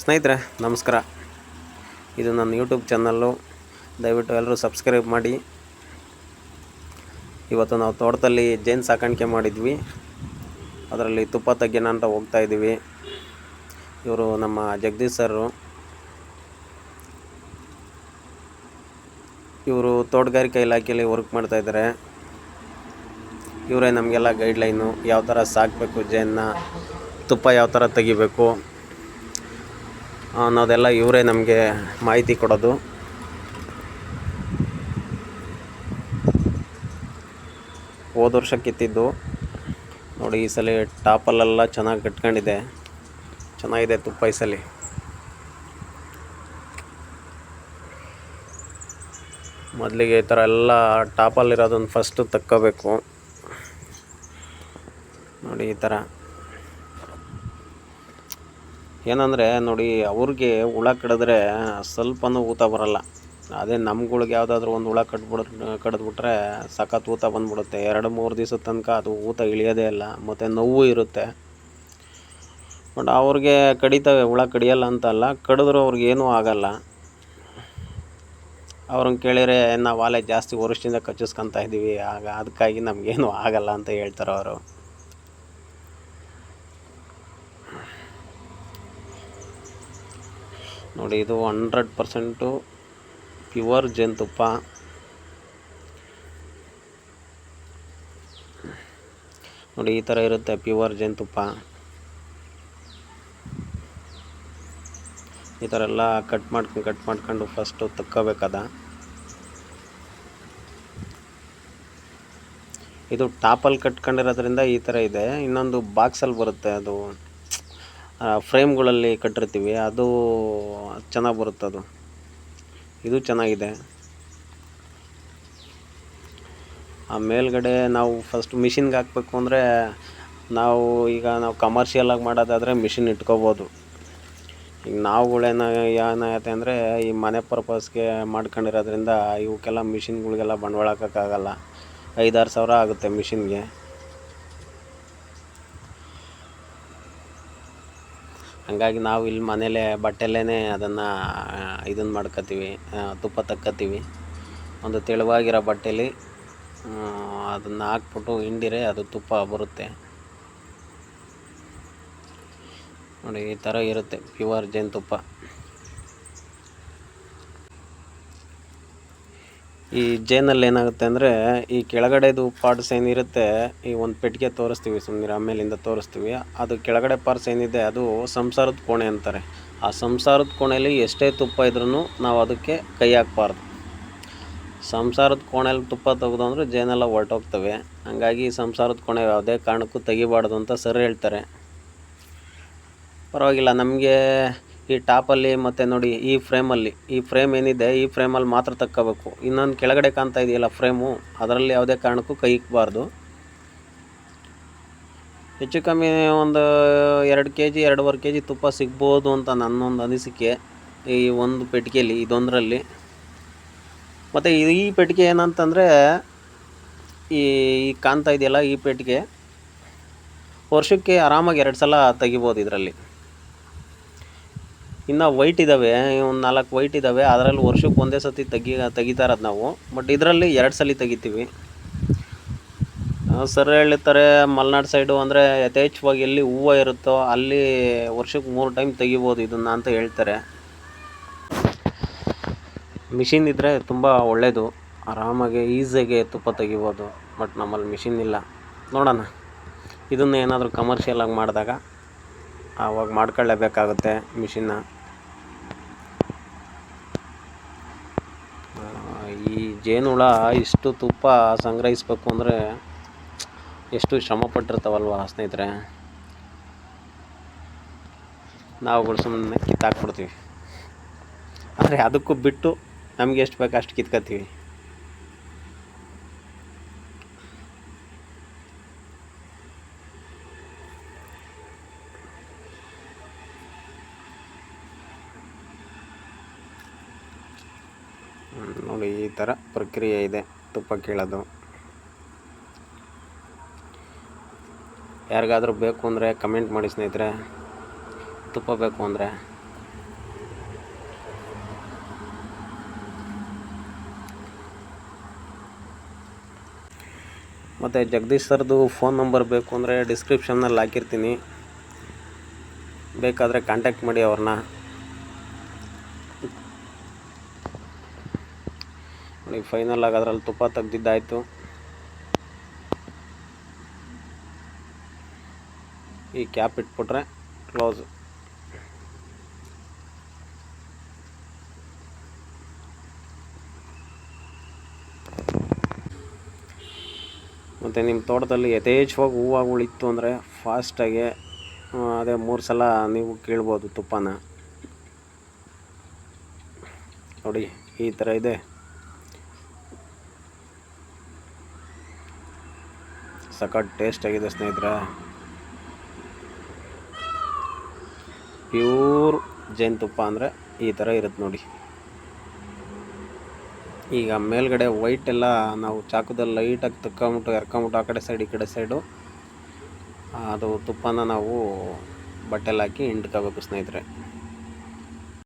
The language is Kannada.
ಸ್ನೇಹಿತರೆ, ನಮಸ್ಕಾರ. ಇದು ನನ್ನ ಯೂಟ್ಯೂಬ್ ಚಾನಲ್ಲು ದಯವಿಟ್ಟು ಎಲ್ಲರೂ ಸಬ್ಸ್ಕ್ರೈಬ್ ಮಾಡಿ. ಇವತ್ತು ನಾವು ತೋಟದಲ್ಲಿ ಜೇನು ಸಾಕಾಣಿಕೆ ಮಾಡಿದ್ವಿ. ಅದರಲ್ಲಿ ತುಪ್ಪ ತಗ್ಗಿನ ಅಂತ ಹೋಗ್ತಾ ಇದ್ದೀವಿ. ಇವರು ನಮ್ಮ ಜಗದೀಶ್ ಸರು ಇವರು ತೋಟಗಾರಿಕಾ ಇಲಾಖೆಯಲ್ಲಿ ವರ್ಕ್ ಮಾಡ್ತಾ ಇದ್ದಾರೆ. ಇವರೇ ನಮಗೆಲ್ಲ ಗೈಡ್ಲೈನು ಯಾವ ಥರ ಸಾಕಬೇಕು, ಜೇನನ್ನ, ತುಪ್ಪ ಯಾವ ಥರ ತೆಗಿಬೇಕು. ಅನ್ನೋದೆಲ್ಲ ಇವರೇ ನಮಗೆ ಮಾಹಿತಿ ಕೊಡೋದು. ಹೋದ ವರ್ಷ ಕಿತ್ತಿದ್ದು. ನೋಡಿ, ಈ ಸಲ ಟಾಪಲ್ಲೆಲ್ಲ ಚೆನ್ನಾಗಿ ಕಟ್ಕೊಂಡಿದೆ. ಚೆನ್ನಾಗಿದೆ ತುಪ್ಪ ಈ ಸಲ. ಮೊದಲಿಗೆ ಈ ಥರ ಎಲ್ಲ ಟಾಪಲ್ಲಿರೋದನ್ನು ಫಸ್ಟು ತಕ್ಕೋಬೇಕು. ನೋಡಿ, ಈ ಥರ. ಏನಂದರೆ, ನೋಡಿ, ಅವ್ರಿಗೆ ಹುಳ ಕಡಿದ್ರೆ ಸ್ವಲ್ಪನೂ ಊತ ಬರಲ್ಲ. ಅದೇ ನಮ್ಗಳಿಗೆ ಯಾವುದಾದ್ರೂ ಒಂದು ಹುಳ ಕಟ್ಬಿಡ್ ಕಡಿದ್ಬಿಟ್ರೆ ಸಖತ್ ಊತ ಬಂದ್ಬಿಡುತ್ತೆ. ಎರಡು, ಮೂರು ದಿವಸದ ತನಕ ಅದು ಊತ ಇಳಿಯೋದೇ ಇಲ್ಲ, ಮತ್ತು ನೋವು ಇರುತ್ತೆ. ಬಟ್ ಅವ್ರಿಗೆ ಕಡಿತವೆ, ಹುಳ ಕಡಿಯಲ್ಲ ಅಂತಲ್ಲ, ಕಡಿದ್ರೂ ಅವ್ರಿಗೆ ಏನೂ ಆಗಲ್ಲ. ಅವ್ರನ್ನ ಕೇಳಿದರೆ ನಾವು ಆಲೆ ಜಾಸ್ತಿ ವರ್ಷದಿಂದ ಕಚ್ಚಿಸ್ಕೊತಾ ಇದ್ದೀವಿ ಆಗ ಅದಕ್ಕಾಗಿ ನಮಗೇನು ಆಗಲ್ಲ ಅಂತ ಹೇಳ್ತಾರೆ ಅವರು ನೋಡಿ, ಇದು ಹಂಡ್ರೆಡ್ ಪರ್ಸೆಂಟು ಪ್ಯೂರ್ ಜೇನುತುಪ್ಪ. ನೋಡಿ, ಈ ಥರ ಇರುತ್ತೆ ಪ್ಯೂರ್ ಜೇನುತುಪ್ಪ. ಈ ಥರ ಎಲ್ಲ ಕಟ್ ಮಾಡ್ಕೊಂಡು ಕಟ್ ಮಾಡ್ಕೊಂಡು ಫಸ್ಟು ತಕ್ಕೋಬೇಕದ. ಇದು ಟಾಪಲ್ಲಿ ಕಟ್ಕೊಂಡಿರೋದ್ರಿಂದ ಈ ಥರ ಇದೆ. ಇನ್ನೊಂದು ಬಾಕ್ಸಲ್ಲಿ ಬರುತ್ತೆ ಅದು. ಫ್ರೇಮ್ಗಳಲ್ಲಿ ಕಟ್ಟಿರ್ತೀವಿ, ಅದು ಚೆನ್ನಾಗಿ ಬರುತ್ತೆ ಅದು. ಇದು ಚೆನ್ನಾಗಿದೆ. ಆ, ಮೇಲ್ಗಡೆ ನಾವು ಫಸ್ಟ್ ಮಿಷಿನ್ಗೆ ಹಾಕ್ಬೇಕು ಅಂದರೆ ನಾವು ಈಗ ನಾವು ಕಮರ್ಷಿಯಲಾಗಿ ಮಾಡೋದಾದರೆ ಮಿಷಿನ್ ಇಟ್ಕೋಬೋದು. ಈಗ ನಾವುಗಳೇನ ಏನಾಗತ್ತೆ ಅಂದರೆ ಈ ಮನೆ ಪರ್ಪಸ್ಗೆ ಮಾಡ್ಕೊಂಡಿರೋದ್ರಿಂದ ಇವಕ್ಕೆಲ್ಲ ಮಿಷಿನ್ಗಳಿಗೆಲ್ಲ ಬಂಡವಾಳ ಹಾಕೋಕ್ಕಾಗಲ್ಲ. ಐದಾರು ಸಾವಿರ ಆಗುತ್ತೆ ಮಿಷಿನ್ಗೆ ಹಂಗಾಗಿ ನಾವು ಇಲ್ಲಿ ಮನೆಯಲ್ಲೇ ಬಟ್ಟೆಲ್ಲೇ ಅದನ್ನು ಇದನ್ನು ಮಾಡ್ಕೋತೀವಿ ತುಪ್ಪ ತಕ್ಕೋತೀವಿ. ಒಂದು ತೆಳುವಾಗಿರೋ ಬಟ್ಟೆಲಿ ಅದನ್ನು ಹಾಕ್ಬಿಟ್ಟು ಹಿಂಡಿರೆ ಅದು ತುಪ್ಪ ಬರುತ್ತೆ. ನೋಡಿ, ಈ ಥರ ಇರುತ್ತೆ ಪ್ಯೂರ್ ಜೇನುತುಪ್ಪ ಈ ಜೇನಲ್ಲಿ ಏನಾಗುತ್ತೆ ಅಂದರೆ, ಈ ಕೆಳಗಡೆದು ಪಾರ್ಟ್ಸ್ ಏನಿರುತ್ತೆ, ಈ ಒಂದು ಪೆಟ್ಟಿಗೆ ತೋರಿಸ್ತೀವಿ ಸುಮ್ಮನೆ ಆಮೇಲಿಂದ ತೋರಿಸ್ತೀವಿ. ಅದು ಕೆಳಗಡೆ ಪಾರ್ಟ್ಸ್ ಏನಿದೆ, ಅದು ಸಂಸಾರದ ಕೋಣೆ ಅಂತಾರೆ. ಆ ಸಂಸಾರದ ಕೋಣೆಯಲ್ಲಿ ಎಷ್ಟೇ ತುಪ್ಪ ಇದ್ರೂ ನಾವು ಅದಕ್ಕೆ ಕೈ ಹಾಕ್ಬಾರ್ದು. ಸಂಸಾರದ ಕೋಣೆಯಲ್ಲಿ ತುಪ್ಪ ತೆಗೆದು ಅಂದರೆ ಜೇನೆಲ್ಲ ಹೊರಟೋಗ್ತವೆ. ಹಂಗಾಗಿ ಸಂಸಾರದ ಕೋಣೆ ಯಾವುದೇ ಕಾರಣಕ್ಕೂ ತೆಗಿಬಾರ್ದು ಅಂತ ಸರ್ ಹೇಳ್ತಾರೆ. ಪರವಾಗಿಲ್ಲ, ನಮಗೆ ಈ ಟಾಪಲ್ಲಿ ಮತ್ತು ನೋಡಿ ಈ ಫ್ರೇಮಲ್ಲಿ ಈ ಫ್ರೇಮ್ ಏನಿದೆ, ಈ ಫ್ರೇಮಲ್ಲಿ ಮಾತ್ರ ತಕ್ಕೋಬೇಕು. ಇನ್ನೊಂದು ಕೆಳಗಡೆ ಕಾಣ್ತಾ ಇದೆಯಲ್ಲ ಫ್ರೇಮು ಅದರಲ್ಲಿ ಯಾವುದೇ ಕಾರಣಕ್ಕೂ ಕೈ ಇಕ್ಕಬಾರ್ದು ಹೆಚ್ಚು ಕಮ್ಮಿ ಒಂದು ಎರಡು ಕೆ ಜಿ ಎರಡೂವರೆ ಕೆ ಜಿ ತುಪ್ಪ ಸಿಗ್ಬೋದು ಅಂತ ನನ್ನೊಂದು ಅನಿಸಿಕೆ. ಈ ಒಂದು ಪೆಟ್ಟಿಗೆಯಲ್ಲಿ, ಇದೊಂದರಲ್ಲಿ. ಮತ್ತು ಈ ಪೆಟ್ಟಿಗೆ ಏನಂತಂದರೆ ಈ ಕಾಣ್ತಾ ಇದೆಯಲ್ಲ ಈ ಪೆಟ್ಟಿಗೆ. ವರ್ಷಕ್ಕೆ ಆರಾಮಾಗಿ ಎರಡು ಸಲ ತೆಗಿಬೋದು ಇದರಲ್ಲಿ. ಇನ್ನು ವೈಟ್ ಇದ್ದಾವೆ ಒಂದು ನಾಲ್ಕು ವೈಟ್ ಇದ್ದಾವೆ ಅದರಲ್ಲಿ ವರ್ಷಕ್ಕೆ ಒಂದೇ ಸತಿ ತೆಗಿ ತೆಗಿತಾ ಇರೋದು ನಾವು. ಬಟ್ ಇದರಲ್ಲಿ ಎರಡು ಸಲ ತೆಗಿತೀವಿ. ಸರ್ ಹೇಳ್ತಾರೆ ಮಲೆನಾಡು ಸೈಡು ಅಂದರೆ ಯಥೇಚ್ಛವಾಗಿ ಎಲ್ಲಿ ಹೂವು ಇರುತ್ತೋ ಅಲ್ಲಿ ವರ್ಷಕ್ಕೆ ಮೂರು ಟೈಮ್ ತೆಗಿಬೋದು ಇದನ್ನು ಅಂತ ಹೇಳ್ತಾರೆ. ಮಿಷಿನ್ ಇದ್ದರೆ ತುಂಬ ಒಳ್ಳೆಯದು ಆರಾಮಾಗಿ ಈಸಿಯಾಗಿ ತುಪ್ಪ ತೆಗಿಬೋದು ಬಟ್ ನಮ್ಮಲ್ಲಿ ಮಿಷಿನ್ ಇಲ್ಲ. ನೋಡೋಣ. ಇದನ್ನು ಏನಾದರೂ ಕಮರ್ಷಿಯಲಾಗಿ ಮಾಡಿದಾಗ, ಆವಾಗ ಮಾಡ್ಕೊಳ್ಳೇಬೇಕಾಗುತ್ತೆ ಮಿಷಿನ್ನ ಈ ಜೇನುಹುಳ ಇಷ್ಟು ತುಪ್ಪ ಸಂಗ್ರಹಿಸ್ಬೇಕು ಅಂದರೆ ಎಷ್ಟು ಶ್ರಮ ಪಟ್ಟಿರ್ತಾವಲ್ವ ಸ್ನೇಹಿತರೆ ನಾವುಗಳು ಸುಮ್ಮನೆ ಕಿತ್ತಾಕ್ಬಿಡ್ತೀವಿ. ಆದರೆ ಅದಕ್ಕೂ ಬಿಟ್ಟು ನಮಗೆ ಎಷ್ಟು ಬೇಕು ಅಷ್ಟು ಕಿತ್ಕೋತೀವಿ. ಮಾಡಲು ಈ ಥರ ಪ್ರಕ್ರಿಯೆ ಇದೆ. ತುಪ್ಪ ಕೀಳೋದು. ಯಾರಿಗಾದರೂ ಬೇಕು ಅಂದರೆ ಕಮೆಂಟ್ ಮಾಡಿ ಸ್ನೇಹಿತರೆ. ತುಪ್ಪ ಬೇಕು ಅಂದರೆ. ಮತ್ತು ಜಗದೀಶ್ ಸರ್ದು ಫೋನ್ ನಂಬರ್ ಬೇಕು ಅಂದರೆ ಡಿಸ್ಕ್ರಿಪ್ಷನ್ನಲ್ಲಿ ಹಾಕಿರ್ತೀನಿ. ಬೇಕಾದರೆ ಕಾಂಟ್ಯಾಕ್ಟ್ ಮಾಡಿ ಅವ್ರನ್ನ. ನೋಡಿ ಫೈನಲ್ ಆಗಿ ಅದರಲ್ಲಿ ತುಪ್ಪ ತೆಗ್ದಿದ್ದಾಯಿತು. ಈ ಕ್ಯಾಪ್ ಇಟ್ಬಿಟ್ರೆ ಕ್ಲೋಸ್ ಮತ್ತು ನಿಮ್ಮ ತೋಟದಲ್ಲಿ ಯಥೇಚ್ಛವಾಗಿ ಹೂವುಗಳಿತ್ತು ಅಂದರೆ ಫಾಸ್ಟಾಗಿ ಅದೇ ಮೂರು ಸಲ ನೀವು ಕೀಳ್ಬೋದು ತುಪ್ಪನ. ನೋಡಿ, ಈ ಥರ ಇದೆ. ಸಖತ್ ಟೇಸ್ಟ್ ಆಗಿದೆ ಸ್ನೇಹಿತರೆ. ಪ್ಯೂರ್ ಜೇನುತುಪ್ಪ ಅಂದರೆ ಈ ಥರ ಇರುತ್ತೆ ನೋಡಿ. ಈಗ ಮೇಲ್ಗಡೆ ವೈಟ್ ಎಲ್ಲ ನಾವು ಚಾಕುದಲ್ಲಿ ಲೈಟಾಗಿ ತಕ್ಕೊಂಬಿಟ್ಟು ಎರ್ಕೊಂಬಿಟ್ಟು ಆ ಕಡೆ ಸೈಡ್ ಈ ಕಡೆ ಸೈಡು ಅದು ತುಪ್ಪನ ನಾವು ಬಟ್ಟೆಲಿ ಹಾಕಿ ಹಿಂಡ್ಕೋಬೇಕು ಸ್ನೇಹಿತರೆ.